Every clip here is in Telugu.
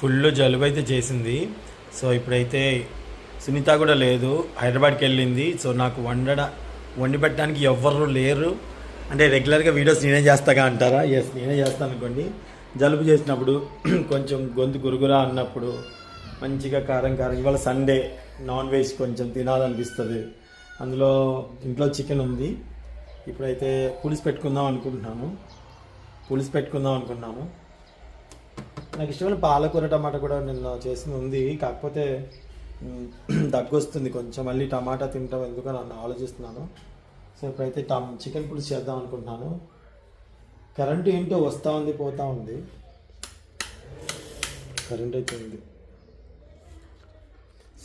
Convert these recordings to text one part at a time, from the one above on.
ఫుల్ జలుబు అయితే చేసింది. సో ఇప్పుడైతే సునీత కూడా లేదు. హైదరాబాద్కి వెళ్ళింది. సో నాకు వండడ వండి పెట్టడానికి ఎవ్వరు లేరు. అంటే రెగ్యులర్గా వీడియోస్ నేనే చేస్తాగా అంటారా? ఎస్ నేనే చేస్తాను అనుకోండి. జలుబు చేసినప్పుడు కొంచెం గొంతు గురుగురా అన్నప్పుడు మంచిగా కారం కారం. ఇవాళ సండే. నాన్ వెజ్ కొంచెం తినాలనిపిస్తుంది. అందులో ఇంట్లో చికెన్ ఉంది. ఇప్పుడైతే పులుసు పెట్టుకుందాం అనుకుంటున్నాను పులుసు పెట్టుకుందాం అనుకున్నాము. నాకు ఇష్టమైన పాలకూర టమాటా కూడా నిన్న చేసింది ఉంది. కాకపోతే దగ్గొస్తుంది దగ్గు వస్తుంది కొంచెం. మళ్ళీ టమాటా తింటాం ఎందుకని నన్ను ఆలోచిస్తున్నాను. సో ఇప్పుడైతే టమ్ చికెన్ పులుసు చేద్దాం అనుకుంటున్నాను. కరెంటు ఏంటో వస్తూ ఉంది పోతూ ఉంది. కరెంట్ అయితే ఉంది.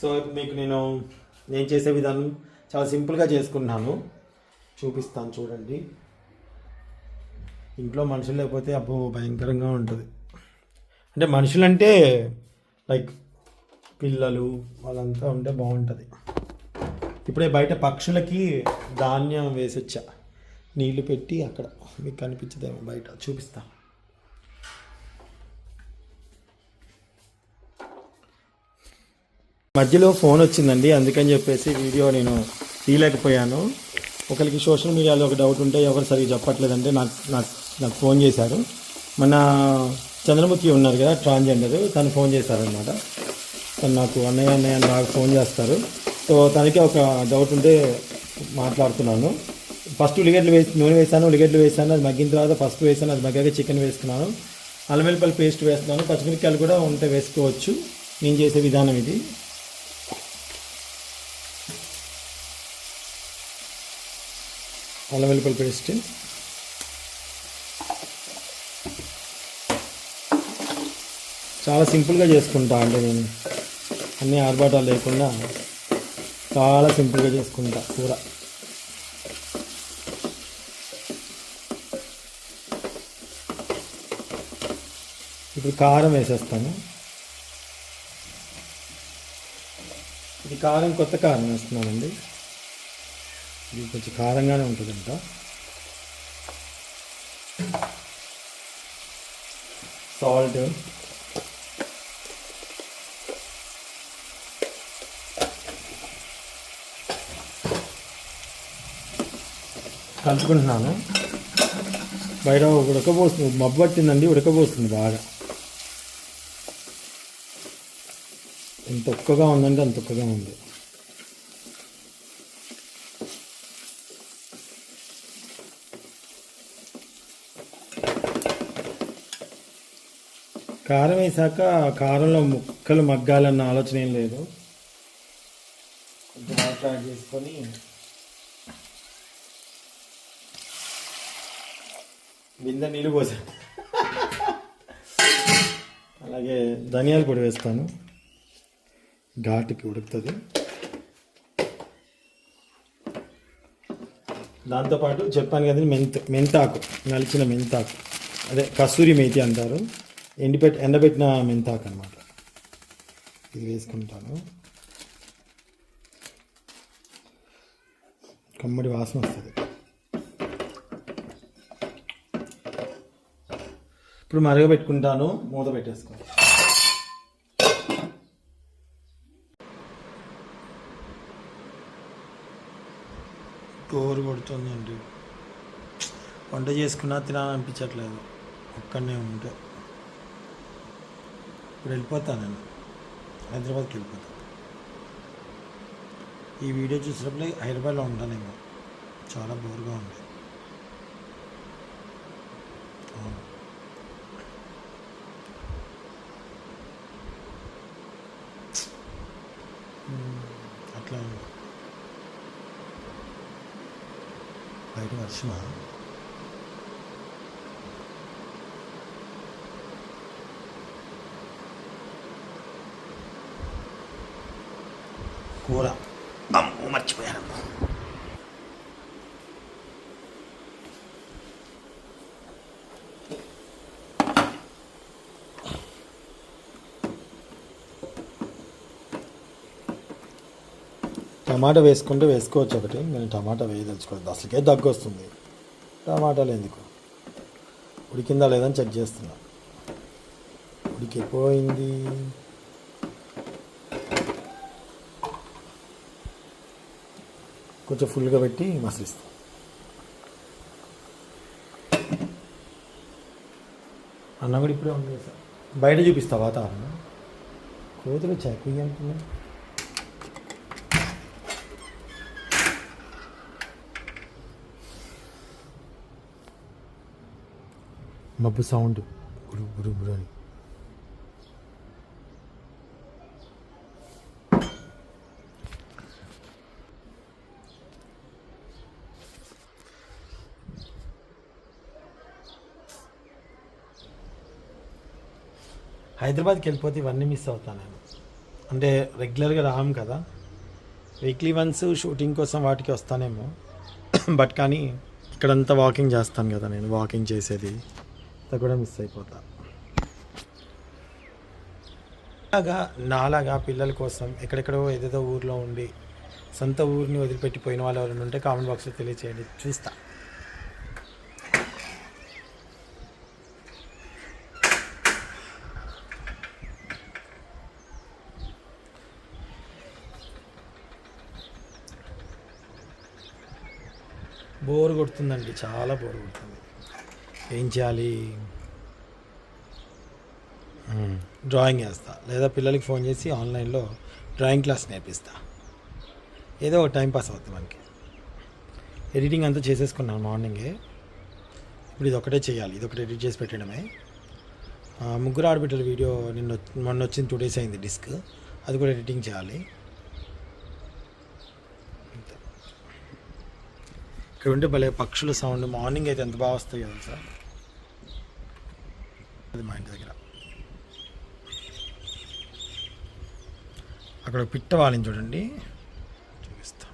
సో మీకు నేను నేను చేసే విధానం చాలా సింపుల్గా చేసుకుంటున్నాను చూపిస్తాను చూడండి. ఇంట్లో మనుషులు లేకపోతే అబ్బో భయంకరంగా ఉంటుంది. అంటే మనుషులంటే లైక్ పిల్లలు వాళ్ళంతా ఉంటే బాగుంటుంది. ఇప్పుడే బయట పక్షులకి ధాన్యం వేసొచ్చా. నీళ్ళు పెట్టి అక్కడ. మీకు కనిపించదేమో బయట. చూపిస్తా. మధ్యలో ఫోన్ వచ్చిందండి. అందుకని చెప్పేసి వీడియో నేను తీయలేకపోయాను. ఒకరికి సోషల్ మీడియాలో ఒక డౌట్ ఉంటే ఎవరు సరిగ్గా చెప్పట్లేదంటే నాకు నాకు నాకు ఫోన్ చేశారు. మన చంద్రముఖి ఉన్నారు కదా ట్రాన్జెండర్ తను ఫోన్ చేశారనమాట తను నాకు అన్నయ్య అన్నయ్య అని నాకు ఫోన్ చేస్తారు. సో తనకి ఒక డౌట్ ఉంటే మాట్లాడుతున్నాను. ఫస్ట్ ఉల్లిగడ్డలు వేసి నూనె వేసాను ఉల్లిగడ్డలు వేసాను అది మగ్గిన తర్వాత ఫస్ట్ వేసాను అది మగ్గాక చికెన్ వేసుకున్నాను. అల్లం పేస్ట్ వేస్తున్నాను. పచ్చిమిరపకాయలు కూడా ఉంటే వేసుకోవచ్చు. నేను చేసే విధానం ఇది. అల్లం పేస్ట్ చాలా సింపుల్గా చేసుకుంటా అంటే నేను. అన్ని ఆర్భాటాలు లేకుండా చాలా సింపుల్గా చేసుకుంటా కూర. ఇప్పుడు కారం వేసేస్తాను. ఇది కారం కొత్త కారం వేస్తున్నానండి. ఇది కొంచెం కారంగానే ఉంటుందంట. సాల్ట్. కలుపుకుంటున్నాను బయట ఉడకబోస్తుంది మబ్బు పట్టిందండి ఉడకబోస్తుంది బాగా. ఎంత ఒక్కగా ఉందంటే అంత ఒక్కగా ఉంది. కారం వేసాక కారంలో ముక్కలు మగ్గాలన్న ఆలోచన ఏం లేదు. కొంచెం వాటర్ యాడ్ చేసుకొని బిందె నీళ్ళు పోసాను అలాగే ధనియాల పొడి వేస్తాను. ఘాటుకి ఉడుకుతుంది. దాంతోపాటు చెప్పాను కదండి మెంత మెంతాకు నలిచిన మెంతాకు. అదే కస్తూరి మేతి అంటారు. ఎండిపెట్ ఎండబెట్టిన మెంతాకు అనమాట ఇది వేసుకుంటాను. కమ్మడి వాసన వస్తుంది. ఇప్పుడు మరగబెట్టుకుంటాను మూత పెట్టేసుకో. గోరు కొడుతుందండి. వంట చేసుకున్నా తినాలనిపించట్లేదు. ఒక్కడనే ఉంటే. ఇప్పుడు వెళ్ళిపోతాను నేను. హైదరాబాద్కి వెళ్ళిపోతాను ఈ వీడియో చూసినప్పుడు హైదరాబాద్లో ఉంటానేమో. చాలా బోర్గా ఉంది. బయట వర్షమా కూర మర్చిపోయాను టమాటా వేసుకుంటే వేసుకోవచ్చు ఒకటి నేను టమాటా వేయదలుచుకోలేదు. అసలుకే దగ్గు వస్తుంది టమాటాలు ఎందుకు? ఉడికిందా లేదని చెక్ చేస్తున్నా. ఉడికి ఉడికిపోయింది. కొంచెం ఫుల్గా పెట్టి మసలిస్తాం. అన్న కూడా ఇప్పుడే ఉంది సార్ బయట చూపిస్తా వాతావరణం. కోతులు కుయ్యి అంటున్నాయి. మబ్బు సౌండ్. గురు గురు గురు అని. హైదరాబాద్కి వెళ్ళిపోతే ఇవన్నీ మిస్ అవుతాను నేను. అంటే రెగ్యులర్గా రాము కదా. వీక్లీ వన్స్ షూటింగ్ కోసం వాటికి వస్తానేమో. బట్ కానీ ఇక్కడంతా వాకింగ్ చేస్తాను కదా నేను వాకింగ్ చేసేది. అంతా కూడా మిస్ అయిపోతా అలాగా నాలాగా పిల్లల కోసం ఎక్కడెక్కడో ఏదేదో ఊర్లో ఉండి సొంత ఊరిని వదిలిపెట్టిపోయిన వాళ్ళు ఎవరైనా ఉంటే కామెంట్ బాక్స్లో తెలియచేయండి. చూస్తా. బోర్ కొడుతుందండి చాలా బోర్ కొడుతుంది. ఏం చేయాలి? డ్రాయింగ్ వేస్తా. లేదా పిల్లలకి ఫోన్ చేసి ఆన్లైన్లో డ్రాయింగ్ క్లాస్ నేర్పిస్తా. ఏదో ఒక టైం పాస్ అవుతుంది మనకి. ఎడిటింగ్ అంతా చేసేసుకున్నాను మార్నింగే. ఇప్పుడు ఇది ఒకటే చేయాలి. ఇది ఒకటి ఎడిట్ చేసి పెట్టడమే. ముగ్గురు ఆడబిడ్డల వీడియో నిన్న మొన్న వచ్చింది టూ డేస్ అయింది డిస్క్. అది కూడా ఎడిటింగ్ చేయాలి. ఇక్కడ ఉంటే భలే పక్షుల సౌండ్ మార్నింగ్ అయితే ఎంత బాగా వస్తాయి కదా సార్ అది మా ఇంటి దగ్గర. అక్కడ పిట్ట వాళ్ళని చూడండి. చూపిస్తాం.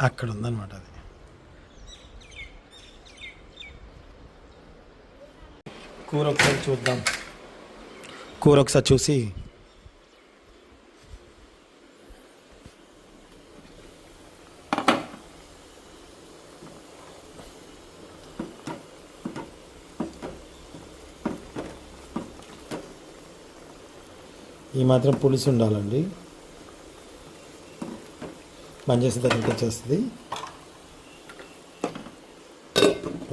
అక్కడ ఉందన్నమాట అది. కూర ఒకసారి చూద్దాం. కూర ఒకసారి చూసి. ఈ మాత్రం పులుసు ఉండాలండి. బంద్ చేసిన తర్వాత వచ్చేస్తుంది.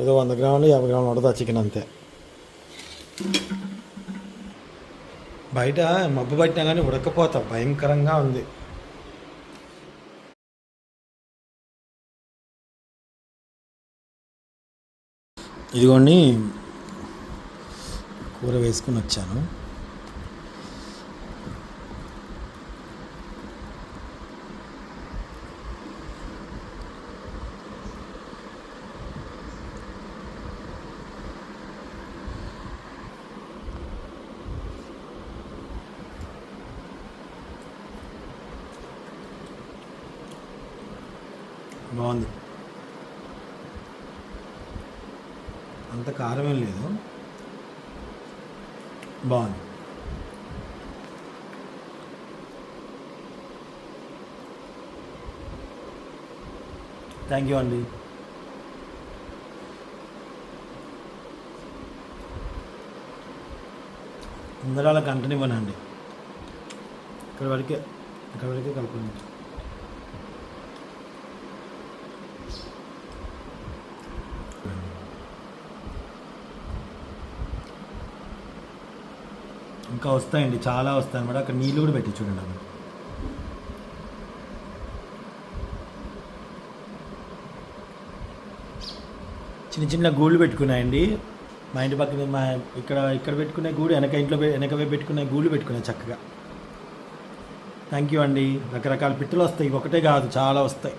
ఏదో వంద గ్రాములు యాభై గ్రాములు ఉండదు ఆ చికెన్ అంతే. బయట మబ్బు పట్టినా కానీ ఉడకపోతా భయంకరంగా ఉంది. ఇదిగోండి కూర వేసుకుని వచ్చాను. బాగుంది. అంత కారం ఏం లేదు. బాగుంది. థ్యాంక్ యూ అండి. ముందరాల కంటనివ్వనండి ఇక్కడ వరకే ఇక్కడ వరకే కలుపుకుంది. ఇంకా వస్తాయండి చాలా వస్తాయి అన్నమాట. అక్కడ నీళ్ళు కూడా పెట్టి చూడండి అక్కడ. చిన్న చిన్న గూళ్ళు పెట్టుకున్నాయండి. మా ఇంటి పక్కన మా ఇక్కడ ఇక్కడ పెట్టుకునే గూడు వెనక ఇంట్లో పె- వెనక వైపు పెట్టుకునే గూళ్ళు పెట్టుకున్నాయి చక్కగా. థ్యాంక్ యూ అండి. రకరకాల పిట్టలు వస్తాయి. ఒకటే కాదు చాలా వస్తాయి.